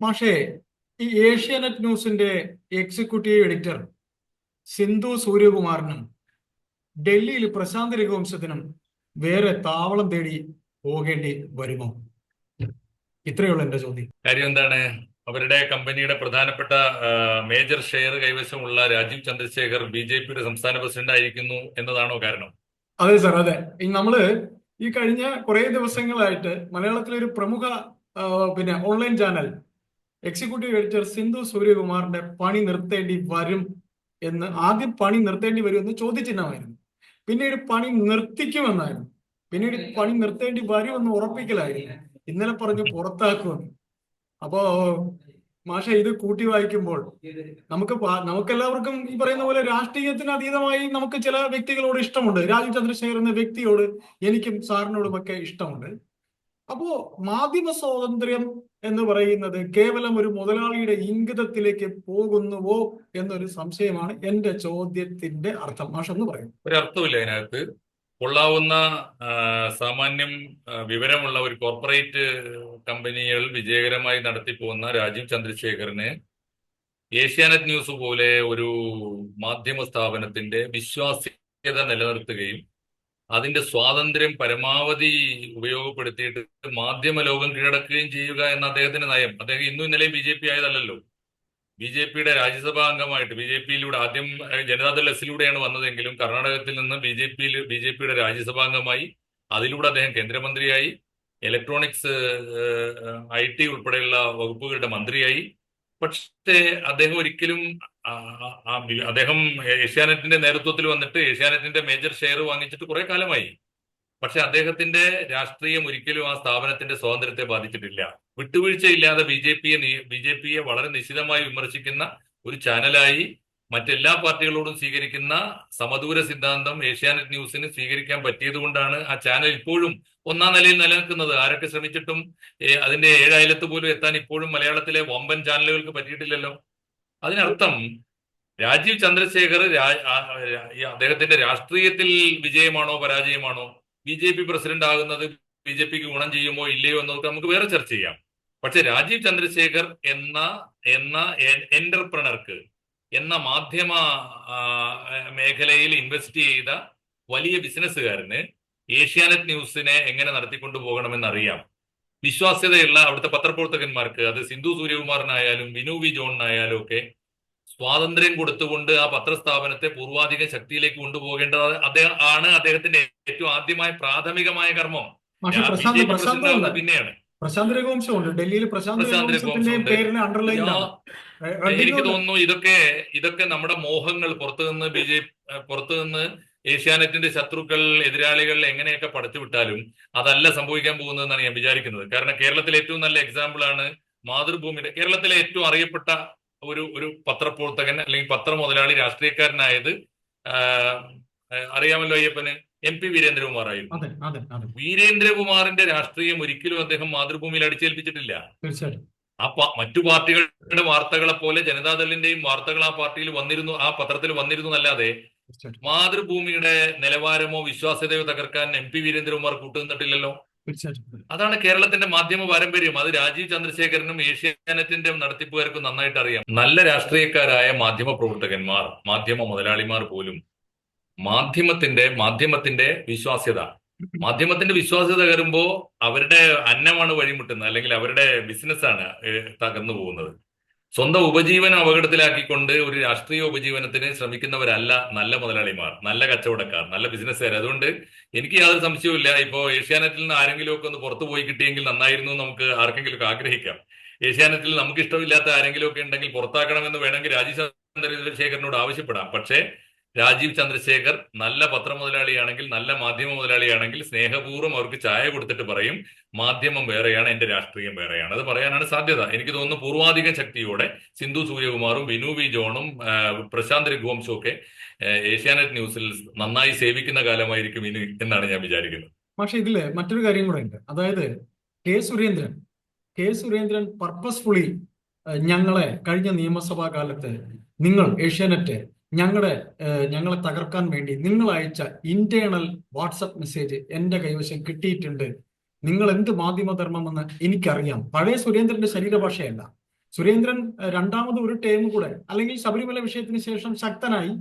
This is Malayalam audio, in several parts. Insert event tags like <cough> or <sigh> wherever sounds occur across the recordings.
മാഷേ ഈ ഏഷ്യാനെറ്റ് ന്യൂസിന്റെ എക്സിക്യൂട്ടീവ് എഡിറ്റർ സിന്ധു സൂര്യകുമാറിനും ഡൽഹിയിൽ പ്രശാന്ത് രഘുവംശത്തിനും വേറെ താവളം തേടി പോകേണ്ടി വരുമോ? ഇത്രയുള്ള എന്റെ ചോദ്യം. കാര്യം എന്താണ്? അവരുടെ കമ്പനിയുടെ പ്രധാനപ്പെട്ട മേജർ ഷെയർ കൈവശമുള്ള രാജീവ് ചന്ദ്രശേഖർ ബി ജെ പിയുടെ സംസ്ഥാന പ്രസിഡന്റ് ആയിരിക്കുന്നു എന്നതാണോ കാരണം? അതെ സർ അതെ. നമ്മൾ ഈ കഴിഞ്ഞ കുറെ ദിവസങ്ങളായിട്ട് മലയാളത്തിലെ ഒരു പ്രമുഖ പിന്നെ online channel executive editor Sindhu സൂര്യകുമാറിന്റെ പണി നിർത്തേണ്ടി വരും എന്ന് ആദ്യം പണി നിർത്തേണ്ടി വരും എന്ന് ചോദ്യചിഹ്നമായിരുന്നു. പിന്നീട് പണി നിർത്തിക്കുമെന്നായിരുന്നു. പിന്നീട് പണി നിർത്തേണ്ടി വരും എന്ന് ഉറപ്പിക്കലായിരുന്നു. ഇന്നലെ പറഞ്ഞു പുറത്താക്കുമെന്ന്. അപ്പോ മാഷ ഇത് കൂട്ടി വായിക്കുമ്പോൾ നമുക്ക് നമുക്ക് എല്ലാവർക്കും ഈ പറയുന്ന പോലെ രാഷ്ട്രീയത്തിന് അതീതമായി നമുക്ക് ചില വ്യക്തികളോട് ഇഷ്ടമുണ്ട്. രാജീവ് ചന്ദ്രശേഖർ എന്ന വ്യക്തിയോട് എനിക്കും സാറിനോടും ഒക്കെ ഇഷ്ടമുണ്ട്. അപ്പോ മാധ്യമ സ്വാതന്ത്ര്യം എന്ന് പറയുന്നത് കേവലം ഒരു മുതലാളിയുടെ ഇംഗിതത്തിലേക്ക് പോകുന്നുവോ എന്നൊരു സംശയമാണ് എന്റെ ചോദ്യത്തിന്റെ അർത്ഥം. മാഷ് എന്ന് പറയും. അർത്ഥമില്ല അതിനകത്ത്. കൊള്ളാവുന്ന സാമാന്യം വിവരമുള്ള ഒരു കോർപ്പറേറ്റ് കമ്പനികൾ വിജയകരമായി നടത്തിപ്പോകുന്ന രാജീവ് ചന്ദ്രശേഖറിന് ഏഷ്യാനെറ്റ് ന്യൂസ് പോലെ ഒരു മാധ്യമ സ്ഥാപനത്തിന്റെ വിശ്വാസ്യത നിലനിർത്തുകയും അതിന്റെ സ്വാതന്ത്ര്യം പരമാവധി ഉപയോഗപ്പെടുത്തിയിട്ട് മാധ്യമ ലോകം കീഴടക്കുകയും ചെയ്യുക എന്ന അദ്ദേഹത്തിന്റെ നയം. അദ്ദേഹം ഇന്നും ഇന്നലെയും ബി ജെ പി ആയതല്ലല്ലോ. ബി ജെ പിയുടെ രാജ്യസഭാ അംഗമായിട്ട് ബി ജെ പിയിലൂടെ ആദ്യം ജനതാദൾ എസിലൂടെയാണ് വന്നതെങ്കിലും കർണാടകത്തിൽ നിന്ന് ബി ജെ പിയിൽ ബി ജെ പിയുടെ രാജ്യസഭാ അംഗമായി അതിലൂടെ അദ്ദേഹം കേന്ദ്രമന്ത്രിയായി. ഇലക്ട്രോണിക്സ് ഐ ടി ഉൾപ്പെടെയുള്ള വകുപ്പുകളുടെ മന്ത്രിയായി. പക്ഷേ അദ്ദേഹം ഒരിക്കലും അദ്ദേഹം ഏഷ്യാനെറ്റിന്റെ നേതൃത്വത്തിൽ വന്നിട്ട് ഏഷ്യാനെറ്റിന്റെ മേജർ ഷെയർ വാങ്ങിച്ചിട്ട് കുറെ കാലമായി. പക്ഷെ അദ്ദേഹത്തിന്റെ രാഷ്ട്രീയം ഒരിക്കലും ആ സ്ഥാപനത്തിന്റെ സ്വാതന്ത്ര്യത്തെ ബാധിച്ചിട്ടില്ല. വിട്ടുവീഴ്ചയില്ലാതെ ബി ജെ പിയെ ബി ജെ പിയെ വളരെ നിശിതമായി വിമർശിക്കുന്ന ഒരു ചാനലായി മറ്റെല്ലാ പാർട്ടികളോടും സ്വീകരിക്കുന്ന സമദൂര സിദ്ധാന്തം ഏഷ്യാനെറ്റ് ന്യൂസിന് സ്വീകരിക്കാൻ പറ്റിയത് കൊണ്ടാണ് ആ ചാനൽ ഇപ്പോഴും ഒന്നാം നിലയിൽ നിലനിൽക്കുന്നത്. ആരൊക്കെ ശ്രമിച്ചിട്ടും അതിന്റെ ഏഴായിരത്ത് പോലും എത്താൻ ഇപ്പോഴും മലയാളത്തിലെ വമ്പൻ ചാനലുകൾക്ക് പറ്റിയിട്ടില്ലല്ലോ. അതിനർത്ഥം രാജീവ് ചന്ദ്രശേഖർ അദ്ദേഹത്തിന്റെ രാഷ്ട്രീയത്തിൽ വിജയമാണോ പരാജയമാണോ? ബി ജെ പി പ്രസിഡന്റ് ആകുന്നത് ബി ജെ പിക്ക് ഗുണം ചെയ്യുമോ ഇല്ലയോ എന്നൊക്കെ നമുക്ക് വേറെ ചർച്ച ചെയ്യാം. പക്ഷെ രാജീവ് ചന്ദ്രശേഖർ എന്ന എന്ന എന്റർപ്രണർക്ക് എന്ന മാധ്യമ മേഖലയിൽ ഇൻവെസ്റ്റ് ചെയ്ത വലിയ ബിസിനസ്സുകാരന് ഏഷ്യാനെറ്റ് ന്യൂസിനെ എങ്ങനെ നടത്തിക്കൊണ്ടു പോകണമെന്ന് അറിയാം വിശ്വാസ്യതയുള്ള അവിടുത്തെ പത്രപ്രവർത്തകന്മാർക്ക് അത് സിന്ധു സൂര്യകുമാറിനായാലും വിനു വി ജോണിനായാലും ഒക്കെ സ്വാതന്ത്ര്യം കൊടുത്തുകൊണ്ട് ആ പത്രസ്ഥാപനത്തെ പൂർവാധിക ശക്തിയിലേക്ക് കൊണ്ടുപോകേണ്ടത് അദ്ദേഹം ആണ് അദ്ദേഹത്തിന്റെ ഏറ്റവും ആദ്യമായ പ്രാഥമികമായ കർമ്മം. പിന്നെയാണ്. പ്രശാന്ത് രഘുവംശമുണ്ട്. ഡൽഹിയിൽ പ്രശാന്ത് രഘുവംശത്തിന്റെ പേരിന് അണ്ടർലൈൻ എനിക്ക് തോന്നുന്നു ഇതൊക്കെ ഇതൊക്കെ നമ്മുടെ മോഹങ്ങൾ പുറത്തു നിന്ന് ബി ജെ പുറത്തു നിന്ന് ഏഷ്യാനെറ്റിന്റെ ശത്രുക്കൾ എതിരാളികൾ എങ്ങനെയൊക്കെ പടച്ചുവിട്ടാലും അതല്ല സംഭവിക്കാൻ പോകുന്നതെന്നാണ് ഞാൻ വിചാരിക്കുന്നത്. കാരണം കേരളത്തിലെ ഏറ്റവും നല്ല എക്സാമ്പിൾ ആണ് മാതൃഭൂമിയുടെ കേരളത്തിലെ ഏറ്റവും അറിയപ്പെട്ട ഒരു ഒരു പത്രപ്രവർത്തകൻ അല്ലെങ്കിൽ പത്ര മുതലാളി രാഷ്ട്രീയക്കാരനായത് അറിയാമല്ലോ അയ്യപ്പന് എം പി വീരേന്ദ്രകുമാർ ആയിരുന്നു വീരേന്ദ്രകുമാറിന്റെ രാഷ്ട്രീയം ഒരിക്കലും അദ്ദേഹം മാതൃഭൂമിയിൽ അടിച്ചേൽപ്പിച്ചിട്ടില്ല. തീർച്ചയായിട്ടും. ആ മറ്റു പാർട്ടികളുടെ വാർത്തകളെ പോലെ ജനതാദളിന്റെയും വാർത്തകൾ ആ പാർട്ടിയിൽ വന്നിരുന്നു ആ പത്രത്തിൽ വന്നിരുന്നു അല്ലാതെ മാതൃഭൂമിയുടെ നിലവാരമോ വിശ്വാസ്യതയോ തകർക്കാൻ എം പി വീരേന്ദ്രകുമാർ കൂട്ടുനിന്നിട്ടില്ലല്ലോ. അതാണ് കേരളത്തിന്റെ മാധ്യമ പാരമ്പര്യം. അത് രാജീവ് ചന്ദ്രശേഖരനും ഏഷ്യാനെറ്റിന്റെ നടത്തിപ്പുകാർക്കും നന്നായിട്ട് അറിയാം നല്ല രാഷ്ട്രീയക്കാരായ മാധ്യമ പ്രവർത്തകന്മാർ മാധ്യമ മുതലാളിമാർ പോലും മാധ്യമത്തിന്റെ മാധ്യമത്തിന്റെ വിശ്വാസ്യത. മാധ്യമത്തിന്റെ വിശ്വാസ്യത കയറുമ്പോ അവരുടെ അന്നമാണ് വഴിമുട്ടുന്നത്. അല്ലെങ്കിൽ അവരുടെ ബിസിനസ്സാണ് തകർന്നു പോകുന്നത്. സ്വന്തം ഉപജീവനം അപകടത്തിലാക്കിക്കൊണ്ട് ഒരു രാഷ്ട്രീയ ഉപജീവനത്തിന് ശ്രമിക്കുന്നവരല്ല നല്ല മുതലാളിമാർ നല്ല കച്ചവടക്കാർ നല്ല ബിസിനസ്സുകാർ. അതുകൊണ്ട് എനിക്ക് യാതൊരു സംശയവുമില്ല. ഇപ്പോ ഏഷ്യാനെറ്റിൽ നിന്ന് ആരെങ്കിലും ഒക്കെ ഒന്ന് പുറത്തു പോയി കിട്ടിയെങ്കിൽ നന്നായിരുന്നു നമുക്ക് ആർക്കെങ്കിലും ഒക്കെ ആഗ്രഹിക്കാം. ഏഷ്യാനെറ്റിൽ നമുക്ക് ഇഷ്ടമില്ലാത്ത ആരെങ്കിലും ഒക്കെ ഉണ്ടെങ്കിൽ പുറത്താക്കണമെന്ന് വേണമെങ്കിൽ രാജീവ് ചന്ദ്രശേഖരനോട് ആവശ്യപ്പെടാം. പക്ഷേ രാജീവ് ചന്ദ്രശേഖർ നല്ല പത്ര മുതലാളിയാണെങ്കിൽ നല്ല മാധ്യമ മുതലാളിയാണെങ്കിൽ സ്നേഹപൂർവം അവർക്ക് ചായ കൊടുത്തിട്ട് പറയും മാധ്യമം വേറെയാണ് എന്റെ രാഷ്ട്രീയം വേറെയാണ്. അത് പറയാനാണ് സാധ്യത. എനിക്ക് തോന്നുന്നു പൂർവാധിക ശക്തിയോടെ സിന്ധു സൂര്യകുമാറും വിനു വി ജോണും പ്രശാന്ത് രഘുവംശവും ഒക്കെ ഏഷ്യാനെറ്റ് ന്യൂസിൽ നന്നായി സേവിക്കുന്ന കാലമായിരിക്കും ഇനി എന്നാണ് ഞാൻ വിചാരിക്കുന്നത്. പക്ഷെ ഇതിൽ മറ്റൊരു കാര്യം കൂടെ ഉണ്ട്. അതായത് K Surendran K Surendran purposefully ഞങ്ങളെ കഴിഞ്ഞ നിയമസഭാ കാലത്ത് നിങ്ങൾ ഏഷ്യാനെറ്റ് ഞങ്ങളുടെ ഞങ്ങളെ തകർക്കാൻ വേണ്ടി നിങ്ങൾ അയച്ച ഇന്റേണൽ വാട്സപ്പ് മെസ്സേജ് എന്റെ കൈവശം കിട്ടിയിട്ടുണ്ട്. നിങ്ങൾ എന്ത് മാധ്യമധർമ്മമെന്ന് എനിക്കറിയാം. പഴയ സുരേന്ദ്രന്റെ ശരീരഭാഷയല്ല. സുരേന്ദ്രൻ രണ്ടാമത് ഒരു ടേം കൂടെ അല്ലെങ്കിൽ ശബരിമല വിഷയത്തിന് ശേഷം ശക്തനായി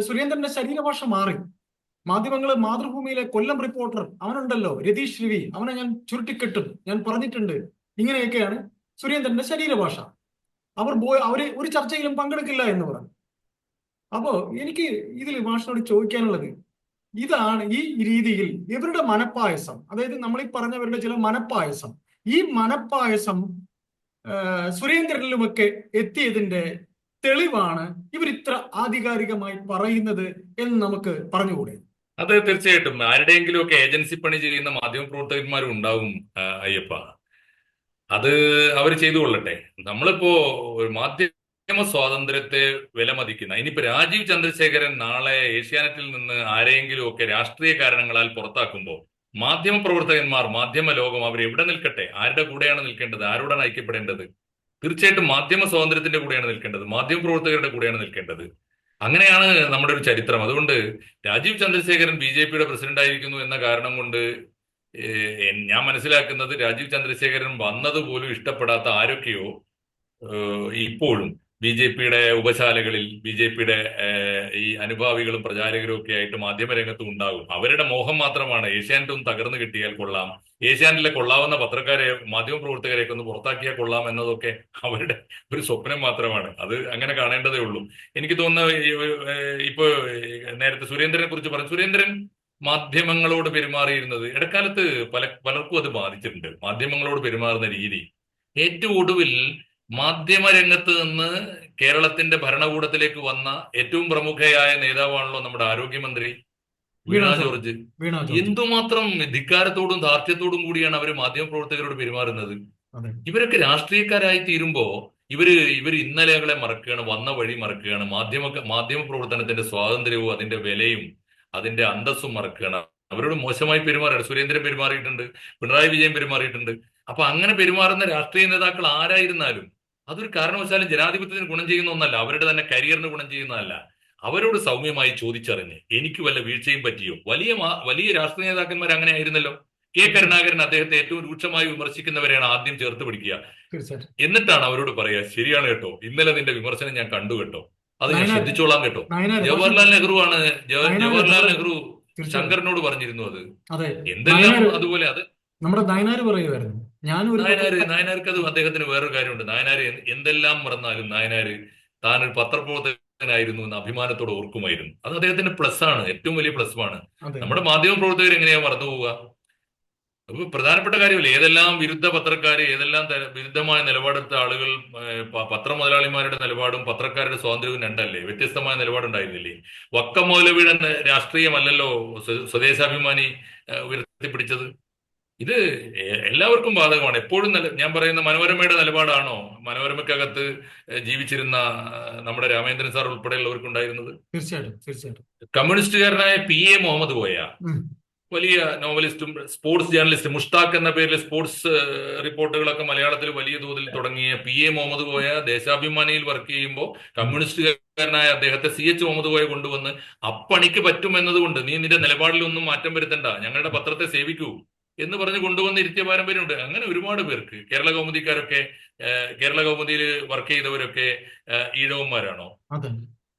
സുരേന്ദ്രന്റെ ശരീരഭാഷ മാറി. മാധ്യമങ്ങൾ മാതൃഭൂമിയിലെ കൊല്ലം റിപ്പോർട്ടർ അവനുണ്ടല്ലോ രതീഷ് രവി. അവനെ ഞാൻ ചുരുട്ടിക്കെട്ടും. ഞാൻ പറഞ്ഞിട്ടുണ്ട്. ഇങ്ങനെയൊക്കെയാണ് സുരേന്ദ്രന്റെ ശരീരഭാഷ. അവർ അവർ ഒരു ചർച്ചയിലും പങ്കെടുക്കില്ല എന്ന് പറഞ്ഞു. അപ്പോ എനിക്ക് ഇതിൽ മാഷിനോട് ചോദിക്കാനുള്ളത് ഇതാണ് ഈ രീതിയിൽ ഇവരുടെ മനപ്പായസം അതായത് നമ്മൾ ഈ പറഞ്ഞവരുടെ ചില മനപ്പായസം ഈ മനപ്പായസം സുരേന്ദ്രനിലുമൊക്കെ എത്തിയതിന്റെ തെളിവാണ് ഇവർ ഇത്ര ആധികാരികമായി പറയുന്നത് എന്ന് നമുക്ക് പറഞ്ഞുകൂടെ? അതെ തീർച്ചയായിട്ടും. ആരുടെയെങ്കിലും ഒക്കെ ഏജൻസി പണി ചെയ്യുന്ന മാധ്യമ പ്രവർത്തകന്മാരും ഉണ്ടാവും അയ്യപ്പ. അത് അവർ ചെയ്തു കൊള്ളട്ടെ. നമ്മളിപ്പോ ഒരു മാധ്യമ സ്വാതന്ത്ര്യത്തെ വിലമതിക്കുന്ന. ഇനിയിപ്പോ രാജീവ് ചന്ദ്രശേഖരൻ നാളെ ഏഷ്യാനെറ്റിൽ നിന്ന് ആരെയെങ്കിലും ഒക്കെ രാഷ്ട്രീയ കാരണങ്ങളാൽ പുറത്താക്കുമ്പോൾ മാധ്യമ പ്രവർത്തകന്മാർ മാധ്യമ ലോകം അവർ എവിടെ നിൽക്കട്ടെ? ആരുടെ കൂടെയാണ് നിൽക്കേണ്ടത്? ആരോടാണ് ഐക്യപ്പെടേണ്ടത്? തീർച്ചയായിട്ടും മാധ്യമ സ്വാതന്ത്ര്യത്തിന്റെ കൂടെയാണ് നിൽക്കേണ്ടത്. മാധ്യമ പ്രവർത്തകരുടെ കൂടെയാണ് നിൽക്കേണ്ടത്. അങ്ങനെയാണ് നമ്മുടെ ഒരു ചരിത്രം. അതുകൊണ്ട് രാജീവ് ചന്ദ്രശേഖരൻ ബി ജെ പിയുടെ പ്രസിഡന്റ് ആയിരിക്കുന്നു എന്ന കാരണം കൊണ്ട് ഞാൻ മനസ്സിലാക്കുന്നത് രാജീവ് ചന്ദ്രശേഖരൻ വന്നത് പോലും ഇഷ്ടപ്പെടാത്ത ആരൊക്കെയോ ഇപ്പോഴും ബി ജെ പിയുടെ ഉപശാലകളിൽ ബി ജെ പിയുടെ ഈ അനുഭാവികളും പ്രചാരകരും ഒക്കെ ആയിട്ട് മാധ്യമരംഗത്തും ഉണ്ടാകും അവരുടെ മോഹം മാത്രമാണ് ഏഷ്യാനെറ്റും തകർന്നു കിട്ടിയാൽ കൊള്ളാം. ഏഷ്യാനെറ്റിലെ കൊള്ളാവുന്ന പത്രക്കാരെ മാധ്യമപ്രവർത്തകരെയൊക്കെ ഒന്ന് പുറത്താക്കിയാൽ കൊള്ളാം എന്നതൊക്കെ അവരുടെ ഒരു സ്വപ്നം മാത്രമാണ്. അത് അങ്ങനെ കാണേണ്ടതേ ഉള്ളൂ. എനിക്ക് തോന്നുന്നു ഇപ്പൊ നേരത്തെ സുരേന്ദ്രനെ കുറിച്ച് പറഞ്ഞു. സുരേന്ദ്രൻ മാധ്യമങ്ങളോട് പെരുമാറിയിരുന്നത് ഇടക്കാലത്ത് പല പലർക്കും അത് ബാധിച്ചിട്ടുണ്ട്. മാധ്യമങ്ങളോട് പെരുമാറുന്ന രീതി. ഏറ്റവും ഒടുവിൽ മാധ്യമരംഗത്ത് നിന്ന് കേരളത്തിന്റെ ഭരണകൂടത്തിലേക്ക് വന്ന ഏറ്റവും പ്രമുഖയായ നേതാവാണല്ലോ നമ്മുടെ ആരോഗ്യമന്ത്രി വീണാ ജോർജ്. എന്തുമാത്രം ധിക്കാരത്തോടും ധാർഷ്ട്യത്തോടും കൂടിയാണ് അവർ മാധ്യമപ്രവർത്തകരോട് പെരുമാറുന്നത്. ഇവരൊക്കെ രാഷ്ട്രീയക്കാരായി തീരുമ്പോ ഇവർ ഇവർ ഇന്നലെകളെ മറക്കുകയാണ് വന്ന വഴി മറക്കുകയാണ്. മാധ്യമ മാധ്യമ പ്രവർത്തനത്തിന്റെ സ്വാതന്ത്ര്യവും അതിന്റെ വിലയും അതിന്റെ അന്തസ്സും മറക്കുകയാണ്. അവരോട് മോശമായി പെരുമാറുകയാണ് സുരേന്ദ്രൻ പെരുമാറിയിട്ടുണ്ട്. പിണറായി വിജയൻ പെരുമാറിയിട്ടുണ്ട്. അപ്പൊ അങ്ങനെ പെരുമാറുന്ന രാഷ്ട്രീയ നേതാക്കൾ ആരായിരുന്നാലും അതൊരു കാരണവശാലും ജനാധിപത്യത്തിന് ഗുണം ചെയ്യുന്ന ഒന്നല്ല അവരുടെ തന്നെ കരിയറിന് ഗുണം ചെയ്യുന്നതല്ല അവരോട് സൗമ്യമായി ചോദിച്ചറിഞ്ഞ് എനിക്ക് വല്ല വീഴ്ചയും പറ്റിയോ? വലിയ വലിയ രാഷ്ട്രീയ നേതാക്കന്മാർ അങ്ങനെ ആയിരുന്നല്ലോ. കെ. കരുണാകരൻ അദ്ദേഹത്തെ ഏറ്റവും രൂക്ഷമായി വിമർശിക്കുന്നവരെയാണ് ആദ്യം ചേർത്ത് പിടിക്കുക. എന്നിട്ടാണ് അവരോട് പറയുക ശരിയാണ് കേട്ടോ ഇന്നലെ നിന്റെ വിമർശനം ഞാൻ കണ്ടു കേട്ടോ. അത് ഞാൻ ശ്രദ്ധിച്ചോളാം കേട്ടോ. ജവഹർലാൽ നെഹ്റു ആണ് ജവഹർലാൽ നെഹ്റു- ശങ്കറിനോട് പറഞ്ഞിരുന്നു അത്. അതെ. എന്തെല്ലാം അതുപോലെ അത് നമ്മുടെ നയനാർ പറയുമായിരുന്നു ഞാൻ ഒരു നായനാര് നായനാർക്ക് അത് അദ്ദേഹത്തിന് വേറൊരു കാര്യമുണ്ട്. നായനാര് എന്തെല്ലാം മറന്നാലും നായനാര് താൻ ഒരു പത്രപ്രവർത്തകനായിരുന്നു എന്ന് അഭിമാനത്തോടെ ഓർക്കുമായിരുന്നു. അത് അദ്ദേഹത്തിന്റെ പ്ലസ് ആണ്. ഏറ്റവും വലിയ പ്ലസ് ആണ്. നമ്മുടെ മാധ്യമ പ്രവർത്തകർ എങ്ങനെയാ മറന്നു പോവുക? അപ്പൊ പ്രധാനപ്പെട്ട കാര്യമല്ലേ. ഏതെല്ലാം വിരുദ്ധ പത്രക്കാർ ഏതെല്ലാം വിരുദ്ധമായ നിലപാടെടുത്ത ആളുകൾ പത്ര മുതലാളിമാരുടെ നിലപാടും പത്രക്കാരുടെ സ്വാതന്ത്ര്യവും രണ്ടല്ലേ? വ്യത്യസ്തമായ നിലപാടുണ്ടായിരുന്നില്ലേ? വക്കം മൗലവിയുടെ രാഷ്ട്രീയമല്ലല്ലോ സ്വദേശാഭിമാനി ഉയർത്തിപ്പിടിച്ചത്. ഇത് എല്ലാവർക്കും ബാധകമാണ്. എപ്പോഴും നല്ല ഞാൻ പറയുന്ന മനോരമയുടെ നിലപാടാണോ? മനോരമയ്ക്കകത്ത് ജീവിച്ചിരുന്ന നമ്മുടെ രാമേന്ദ്രൻ സാർ ഉൾപ്പെടെയുള്ളവർക്കുണ്ടായിരുന്നത് തീർച്ചയായിട്ടും തീർച്ചയായിട്ടും. കമ്മ്യൂണിസ്റ്റുകാരനായ പി എ മുഹമ്മദ് കോയ വലിയ നോവലിസ്റ്റും സ്പോർട്സ് ജേർണലിസ്റ്റ് മുഷ്താഖ് എന്ന പേരിൽ സ്പോർട്സ് റിപ്പോർട്ടുകളൊക്കെ മലയാളത്തിൽ വലിയ തോതിൽ തുടങ്ങിയ പി എ മുഹമ്മദ് കോയ ദേശാഭിമാനിയിൽ വർക്ക് ചെയ്യുമ്പോൾ കമ്മ്യൂണിസ്റ്റുകാരനായ അദ്ദേഹത്തെ സി എച്ച് മുഹമ്മദ് കോയ കൊണ്ടുവന്ന് അപ്പണിക്ക് പറ്റുമെന്നതുകൊണ്ട് നീ നിന്റെ നിലപാടിലൊന്നും മാറ്റം വരുത്തണ്ട. ഞങ്ങളുടെ പത്രത്തെ സേവിക്കൂ. എന്ന് പറഞ്ഞ് കൊണ്ടുവന്ന ഇരുത്തിയ പാരമ്പര്യമുണ്ട്. അങ്ങനെ ഒരുപാട് പേർക്ക്. കേരള കൗമുദിക്കാരൊക്കെ കേരള കൗമുദിയിൽ വർക്ക് ചെയ്തവരൊക്കെ ഈഴവന്മാരാണോ?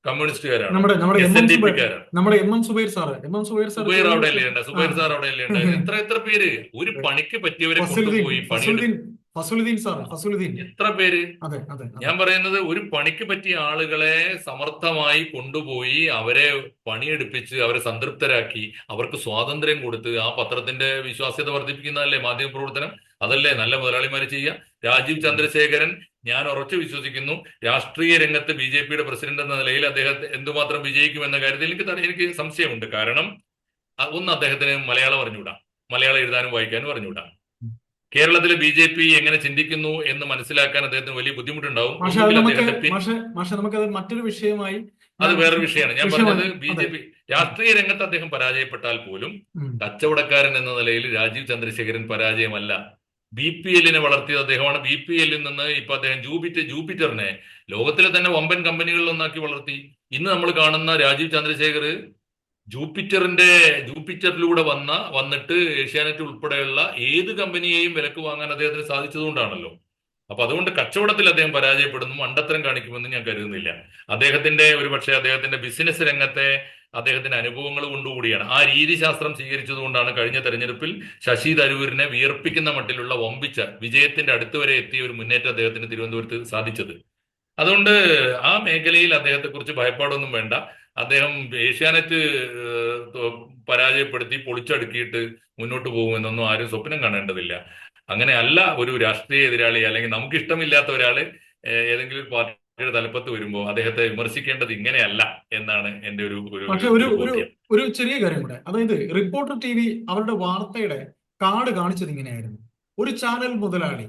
കമ്മ്യൂണിസ്റ്റുകാരാണ്? നമ്മുടെ എം എം സുബൈർ നമ്മുടെ M M Zubair sir Zubair അവിടെ അല്ലേ സുബൈർ സാർ അവിടെ അല്ലേ എത്ര എത്ര പേര്? ഒരു പണിക്ക് പറ്റിയവരെ കൊണ്ടുപോയി പണിയെടുത്ത് ഫസലുദ്ദീൻ സാർ ഫസുലുദ്ദീൻ. എത്ര പേര്? അതെ അതെ. ഞാൻ പറയുന്നത് ഒരു പണിക്ക് പറ്റിയ ആളുകളെ സമർത്ഥമായി കൊണ്ടുപോയി അവരെ പണിയെടുപ്പിച്ച് അവരെ സംതൃപ്തരാക്കി അവർക്ക് സ്വാതന്ത്ര്യം കൊടുത്ത് ആ പത്രത്തിന്റെ വിശ്വാസ്യത വർദ്ധിപ്പിക്കുന്നതല്ലേ മാധ്യമ പ്രവർത്തനം അതല്ലേ നല്ല മുതലാളിമാര് ചെയ്യുക? രാജീവ് ചന്ദ്രശേഖരൻ ഞാൻ ഉറച്ചു വിശ്വസിക്കുന്നു രാഷ്ട്രീയ രംഗത്ത് ബി ജെ പിയുടെ പ്രസിഡന്റ് എന്ന നിലയിൽ അദ്ദേഹത്തെ എന്തുമാത്രം വിജയിക്കും എന്ന കാര്യത്തിൽ എനിക്ക് എനിക്ക് സംശയമുണ്ട്. കാരണം ഒന്ന് അദ്ദേഹത്തിന് മലയാളം അറിഞ്ഞൂടാ മലയാളം എഴുതാനും വായിക്കാനും അറിഞ്ഞൂടാ കേരളത്തിലെ ബി ജെ പി എങ്ങനെ ചിന്തിക്കുന്നു എന്ന് മനസ്സിലാക്കാൻ അദ്ദേഹത്തിന് വലിയ ബുദ്ധിമുട്ടുണ്ടാവും. നമുക്കത് മറ്റൊരു വിഷയമായി അത് വേറൊരു വിഷയമാണ്. ഞാൻ പറഞ്ഞത് ബി ജെ പി രാഷ്ട്രീയ രംഗത്ത് അദ്ദേഹം പരാജയപ്പെട്ടാൽ പോലും. കച്ചവടക്കാരൻ എന്ന നിലയിൽ രാജീവ് ചന്ദ്രശേഖരൻ പരാജയമല്ല. ബി പി എല്ലിനെ വളർത്തിയത് അദ്ദേഹമാണ്. ബി പി എല്ലിൽ നിന്ന് ഇപ്പൊ അദ്ദേഹം ജൂപിറ്റർ ജൂപിറ്ററിനെ ലോകത്തിലെ തന്നെ വമ്പൻ കമ്പനികളിൽ ഒന്നാക്കി വളർത്തി. ഇന്ന് നമ്മൾ കാണുന്ന രാജീവ് ചന്ദ്രശേഖർ ജൂപ്പിറ്ററിന്റെ ജൂപ്പിറ്ററിലൂടെ വന്ന വന്നിട്ട് ഏഷ്യാനെറ്റ് ഉൾപ്പെടെയുള്ള ഏത് കമ്പനിയെയും വിലക്ക് വാങ്ങാൻ അദ്ദേഹത്തിന് സാധിച്ചതുകൊണ്ടാണല്ലോ. അപ്പൊ അതുകൊണ്ട് കച്ചവടത്തിൽ അദ്ദേഹം പരാജയപ്പെടുന്നു മണ്ടത്തരം കാണിക്കുമെന്ന് ഞാൻ കരുതുന്നില്ല. അദ്ദേഹത്തിന്റെ ഒരുപക്ഷെ അദ്ദേഹത്തിന്റെ ബിസിനസ് രംഗത്തെ അദ്ദേഹത്തിന്റെ അനുഭവങ്ങൾ കൊണ്ടുകൂടിയാണ്. ആ രീതിശാസ്ത്രം സ്വീകരിച്ചതുകൊണ്ടാണ് കഴിഞ്ഞ തെരഞ്ഞെടുപ്പിൽ ശശി തരൂരിനെ വിയർപ്പിക്കുന്ന മട്ടിലുള്ള വമ്പിച്ച വിജയത്തിന്റെ അടുത്തുവരെ എത്തിയ ഒരു മുന്നേറ്റം അദ്ദേഹത്തിന് തിരുവനന്തപുരത്ത് സാധിച്ചത്. അതുകൊണ്ട് ആ മേഖലയിൽ അദ്ദേഹത്തെ കുറിച്ച് ഭയപ്പാടൊന്നും വേണ്ട. അദ്ദേഹം ഏഷ്യാനെറ്റ് പരാജയപ്പെടുത്തി പൊളിച്ചടുക്കിയിട്ട് മുന്നോട്ട് പോകുമെന്നൊന്നും ആരും സ്വപ്നം കാണേണ്ടതില്ല. അങ്ങനെ അല്ല ഒരു രാഷ്ട്രീയ എതിരാളി അല്ലെങ്കിൽ നമുക്ക് ഇഷ്ടമില്ലാത്ത ഒരാൾ ഏതെങ്കിലും പാർട്ടിയുടെ തലപ്പത്ത് വരുമ്പോൾ അദ്ദേഹത്തെ വിമർശിക്കേണ്ടത് ഇങ്ങനെയല്ല എന്നാണ് എന്റെ ഒരു ഒരു ഒരു ചെറിയ കാര്യം കൂടെ. അതായത് റിപ്പോർട്ടർ ടി വി അവരുടെ വാർത്തയുടെ കാർഡ് കാണിച്ചത് ഇങ്ങനെയായിരുന്നു. ഒരു ചാനൽ മുതലാളി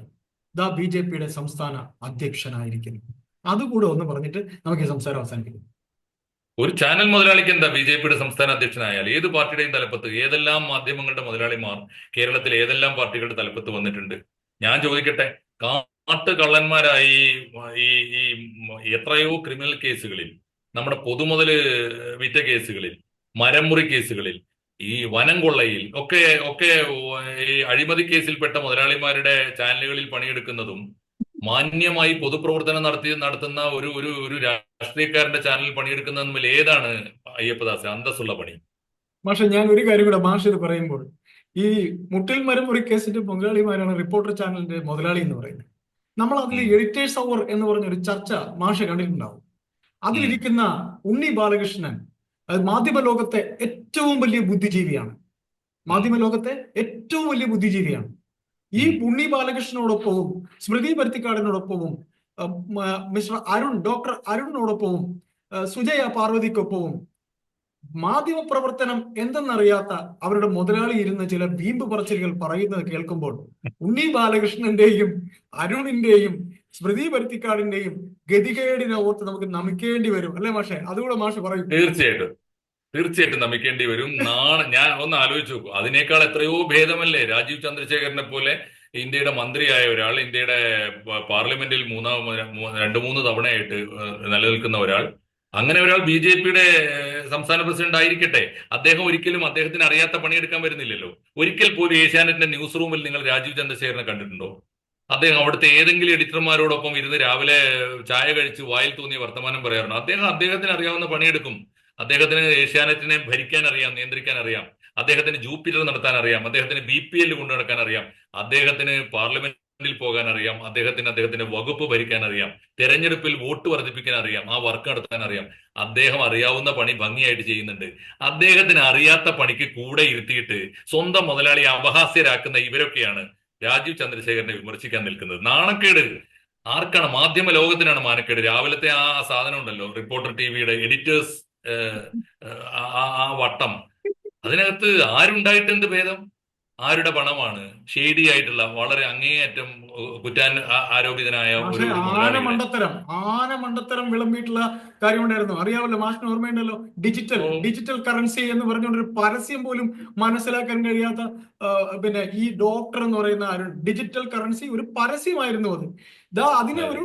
ദ ബി ജെ പിയുടെ സംസ്ഥാന അധ്യക്ഷനായിരിക്കുന്നു. അതുകൂടെ ഒന്ന് പറഞ്ഞിട്ട് നമുക്ക് ഈ സംസാരം അവസാനിപ്പിക്കും. ഒരു ചാനൽ മുതലാളിക്ക് എന്താ ബി ജെ പിയുടെ സംസ്ഥാന അധ്യക്ഷനായാൽ ഏത് പാർട്ടിയുടെയും തലപ്പത്ത് ഏതെല്ലാം മാധ്യമങ്ങളുടെ മുതലാളിമാർ കേരളത്തിൽ ഏതെല്ലാം പാർട്ടികളുടെ തലപ്പത്ത് വന്നിട്ടുണ്ട്? ഞാൻ ചോദിക്കട്ടെ കാട്ടുകള്ളന്മാരായി ഈ ഈ എത്രയോ ക്രിമിനൽ കേസുകളിൽ നമ്മുടെ പൊതുമുതൽ വിറ്റ കേസുകളിൽ മരംമുറി കേസുകളിൽ ഈ വനം കൊള്ളയിൽ ഒക്കെ ഒക്കെ ഈ അഴിമതി കേസിൽപ്പെട്ട മുതലാളിമാരുടെ ചാനലുകളിൽ പണിയെടുക്കുന്നതും മാന്യമായി പൊതുപ്രവർത്തനം നടത്തി നടത്തുന്ന ഒരു ഒരു ഒരു രാഷ്ട്രീയക്കാരന്റെ ചാനൽ പണിയെടുക്കുന്ന തമ്മിൽ ഏതാണ് അയ്യപ്പദാസ് അന്തസ്സുള്ള പണി? മാഷെ ഞാൻ ഒരു കാര്യം കൂടെ മാഷ് ഇത് പറയുമ്പോൾ ഈ മുട്ടിൽ മരം ഒരു കേസിന്റെ മുതലാളിമാരാണ് റിപ്പോർട്ടർ ചാനലിന്റെ മുതലാളി എന്ന് പറയുന്നത്. നമ്മൾ അതിൽ എഡിറ്റേഴ്സ് അവർ എന്ന് പറഞ്ഞ ഒരു ചർച്ച മാഷ് കണ്ടിട്ടുണ്ടാവും. അതിലിരിക്കുന്ന ഉണ്ണി ബാലകൃഷ്ണൻ മാധ്യമ ലോകത്തെ ഏറ്റവും വലിയ ബുദ്ധിജീവിയാണ്. മാധ്യമ ലോകത്തെ ഏറ്റവും വലിയ ബുദ്ധിജീവിയാണ്. ഈ ഉണ്ണി ബാലകൃഷ്ണനോടൊപ്പവും സ്മൃതി പരുത്തിക്കാടിനോടൊപ്പവും മിസ്റ്റർ അരുൺ ഡോക്ടർ അരുണിനോടൊപ്പവും സുജയ പാർവതിക്കൊപ്പവും മാധ്യമ പ്രവർത്തനം എന്തെന്നറിയാത്ത അവരുടെ മുതലാളി ഇരുന്ന ചില വീമ്പ് പറച്ചിലുകൾ പറയുന്നത് കേൾക്കുമ്പോൾ ഉണ്ണി ബാലകൃഷ്ണന്റെയും അരുണിന്റെയും സ്മൃതി പരുത്തിക്കാടിന്റെയും ഗതികേടിനെ ഓർത്ത് നമുക്ക് നമിക്കേണ്ടി വരും. അല്ലെ മാഷെ? അതുകൂടെ മാഷ് പറയും. തീർച്ചയായിട്ടും. തീർച്ചയായിട്ടും നമിക്കേണ്ടി വരും. നാളെ ഞാൻ ഒന്ന് ആലോചിച്ച് നോക്കും. അതിനേക്കാൾ എത്രയോ ഭേദമല്ലേ രാജീവ് ചന്ദ്രശേഖരനെ പോലെ ഇന്ത്യയുടെ മന്ത്രിയായ ഒരാൾ ഇന്ത്യയുടെ പാർലമെന്റിൽ മൂന്നാം രണ്ടു മൂന്ന് തവണയായിട്ട് നിലനിൽക്കുന്ന ഒരാൾ. അങ്ങനെ ഒരാൾ ബി ജെ പിയുടെ സംസ്ഥാന പ്രസിഡന്റ് ആയിരിക്കട്ടെ. അദ്ദേഹം ഒരിക്കലും അദ്ദേഹത്തിന് അറിയാത്ത പണിയെടുക്കാൻ വരുന്നില്ലല്ലോ. ഒരിക്കൽ പോലും ഏഷ്യാനെറ്റിന്റെ ന്യൂസ് റൂമിൽ നിങ്ങൾ രാജീവ് ചന്ദ്രശേഖരനെ കണ്ടിട്ടുണ്ടോ? അദ്ദേഹം അവിടുത്തെ ഏതെങ്കിലും എഡിറ്റർമാരോടൊപ്പം ഇരുന്ന് രാവിലെ ചായ കഴിച്ച് വായിൽ തോന്നിയ വർത്തമാനം പറയാറുണ്ട്. അദ്ദേഹം അദ്ദേഹത്തിന് അറിയാവുന്ന പണിയെടുക്കും. അദ്ദേഹത്തിന് ഏഷ്യാനെറ്റിനെ ഭരിക്കാൻ അറിയാം നിയന്ത്രിക്കാൻ അറിയാം അദ്ദേഹത്തിന് ജൂപ്പിറ്റർ നടത്താൻ അറിയാം അദ്ദേഹത്തിന് ബി പി എൽ കൊണ്ടു നടക്കാൻ അറിയാം അദ്ദേഹത്തിന് പാർലമെന്റിൽ പോകാൻ അറിയാം അദ്ദേഹത്തിന് അദ്ദേഹത്തിന്റെ വകുപ്പ് ഭരിക്കാൻ അറിയാം തെരഞ്ഞെടുപ്പിൽ വോട്ട് വർദ്ധിപ്പിക്കാൻ അറിയാം ആ വർക്ക് നടത്താൻ അറിയാം അദ്ദേഹം അറിയാവുന്ന പണി ഭംഗിയായിട്ട് ചെയ്യുന്നുണ്ട്. അദ്ദേഹത്തിന് അറിയാത്ത പണിക്ക് കൂടെ ഇരുത്തിയിട്ട് സ്വന്തം മുതലാളി അപഹാസ്യരാക്കുന്ന ഇവരൊക്കെയാണ് രാജീവ് ചന്ദ്രശേഖരനെ വിമർശിക്കാൻ നിൽക്കുന്നത്. നാണക്കേട്. ആർക്കാണ്? മാധ്യമ ലോകത്തിനാണ് മാനക്കേട്. രാവിലത്തെ ആ സാധനം ഉണ്ടല്ലോ. റിപ്പോർട്ടർ ടി വിയുടെ എഡിറ്റേഴ്സ് ആ വട്ടം. അതിനകത്ത് ആരുണ്ടായിട്ടുണ്ട് ഭേദം? ആരുടെ പണമാണ്? ഷെയ്ഡി ആയിട്ടുള്ള വളരെ അങ്ങേയറ്റം കുറ്റാൻ ആരോപിതനായ ഒരു മാഷെ ഒരു ആന മുതലാളിയുടെ മണ്ടത്തരം. ആന മണ്ടത്തരം വിളമ്പിയിട്ടുള്ള കാര്യമുണ്ടായിരുന്നു. അറിയാമല്ലോ മാഷിന് ഓർമ്മയുണ്ടല്ലോ? ഡിജിറ്റൽ ഡിജിറ്റൽ കറൻസി എന്ന് പറഞ്ഞുകൊണ്ടൊരു പരസ്യം പോലും മനസ്സിലാക്കാൻ കഴിയാത്ത പിന്നെ ഈ ഡോക്ടർ എന്ന് പറയുന്ന ആരും ഡിജിറ്റൽ കറൻസി ഒരു പരസ്യമായിരുന്നു അത്. അതിനെ ഒരു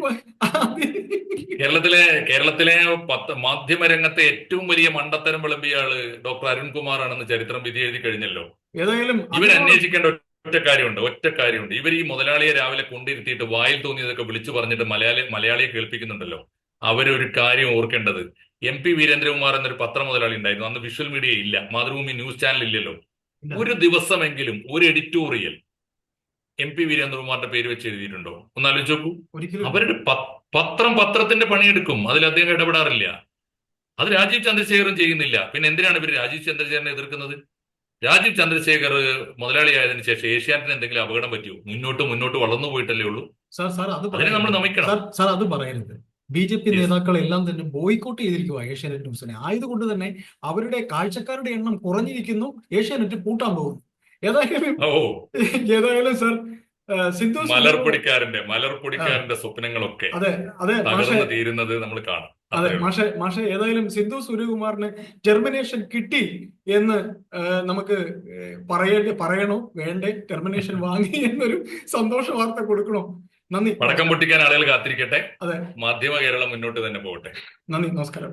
കേരളത്തിലെ കേരളത്തിലെ പത്ത് മാധ്യമരംഗത്തെ ഏറ്റവും വലിയ മണ്ടത്തരം വിളമ്പിയ ആൾ ഡോക്ടർ അരുൺകുമാർ ആണെന്ന് ചരിത്രം വിധി എഴുതി കഴിഞ്ഞല്ലോ. ഏതായാലും ഇവർ അന്വേഷിക്കേണ്ട ഒറ്റ കാര്യമുണ്ട് ഒറ്റ കാര്യമുണ്ട്. ഇവർ ഈ മുതലാളിയെ രാവിലെ കൊണ്ടിരുത്തിയിട്ട് വായിൽ തോന്നിയതൊക്കെ വിളിച്ചു പറഞ്ഞിട്ട് മലയാളി മലയാളിയെ കേൾപ്പിക്കുന്നുണ്ടല്ലോ. അവരൊരു കാര്യം ഓർക്കേണ്ടത്. എം പി വീരേന്ദ്രകുമാർ എന്നൊരു പത്ര മുതലാളി ഉണ്ടായിരുന്നു. അന്ന് വിഷ്വൽ മീഡിയ ഇല്ല. മാതൃഭൂമി ന്യൂസ് ചാനൽ ഇല്ലല്ലോ. ഇല്ല. ഒരു ദിവസമെങ്കിലും ഒരു എഡിറ്റോറിയൽ എം പി വീരേന്ദ്രകുമാറിന്റെ പേര് വെച്ച് എഴുതിയിട്ടുണ്ടോ? ഒന്ന് ആലോചിച്ച് നോക്കൂ ഒരിക്കലും അവരുടെ പത്രം പത്രത്തിന്റെ പണിയെടുക്കും. അതിൽ അദ്ദേഹം ഇടപെടാറില്ല. അത് രാജീവ് ചന്ദ്രശേഖറും ചെയ്യുന്നില്ല. പിന്നെ എന്തിനാണ് ഇവർ രാജീവ് ചന്ദ്രശേഖരനെ എതിർക്കുന്നത്? രാജീവ് ചന്ദ്രശേഖർ മുതലാളിയായതിനു ശേഷം ഏഷ്യാനെറ്റിന് എന്തെങ്കിലും അപകടം പറ്റിയോ? മുന്നോട്ട് മുന്നോട്ട് വളർന്നു പോയിട്ടല്ലേ ഉള്ളൂ? സാർ സാർ അത് അതിനെ നമ്മൾ നമിക്കണം. സാർ അത് പറയരുത്. B J P. നേതാക്കളെല്ലാം തന്നെ ബോയ്ക്കോട്ട് ചെയ്തിരിക്കുക ഏഷ്യാനെറ്റ് ന്യൂസിനെ. ആയതുകൊണ്ട് തന്നെ അവരുടെ കാഴ്ചക്കാരുടെ എണ്ണം കുറഞ്ഞിരിക്കുന്നു. ഏഷ്യാനെറ്റ് പൂട്ടാൻ പോകുന്നു. ഏതായാലും ഓ. <laughs> ഏതായാലും സർ സിന്ധു മലർപ്പൊടിക്കാരന്റെ മലർപ്പൊടിക്കാരന്റെ സ്വപ്നങ്ങളൊക്കെ അതെ അതെ തകർന്നു തീരുന്നത് നമ്മൾ കാണാം. അതെ. മാഷെ മാഷെ ഏതായാലും സിന്ധു സൂര്യകുമാറിന് ടെർമിനേഷൻ കിട്ടി എന്ന് നമുക്ക് പറയേണ്ടി പറയണോ? വേണ്ടേ? ടെർമിനേഷൻ <laughs> വാങ്ങി എന്നൊരു സന്തോഷ വാർത്ത കൊടുക്കണോ? നന്ദി. പടക്കം പൊട്ടിക്കാൻ ആളുകൾ കാത്തിരിക്കട്ടെ. അതെ. മാധ്യമ കേരളം മുന്നോട്ട് തന്നെ പോകട്ടെ. നന്ദി നമസ്കാരം.